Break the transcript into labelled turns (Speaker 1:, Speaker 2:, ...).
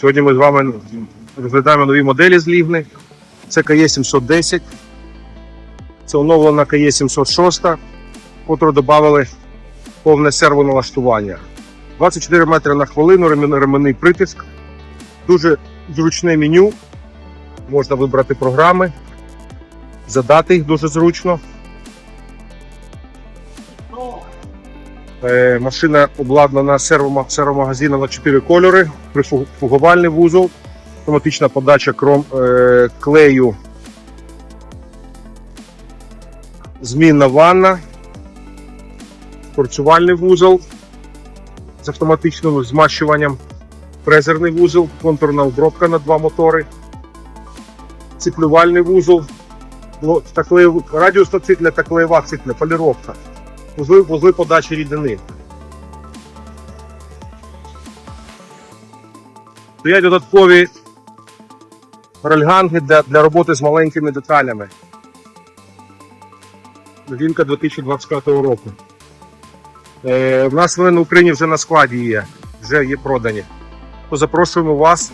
Speaker 1: Сьогодні ми з вами розглядаємо нові моделі з Лігни. Це КЕ 710, це оновлена КЕ 706, котру додали повне сервоналаштування. 24 метри на хвилину, ремен- ременний притиск, дуже зручне меню. Можна вибрати програми, задати їх дуже зручно. Е, Машина обладнана сервома- сервомагазином на 4 кольори, прифугувальний вузол, автоматична подача кром, е, клею, змінна ванна, порцювальний вузол з автоматичним змащуванням, фрезерний вузол, контурна обробка на два мотори, циклювальний вузол, таклеєв- радіусна цикля та клеєва цикля, поліровка, вузли, вузли подачі рідини. Стоять додаткові рельганги для, для роботи з маленькими деталями. Новинка 2025 року. Е, в нас вони на Україні вже на складі є, вже є продані. То запрошуємо вас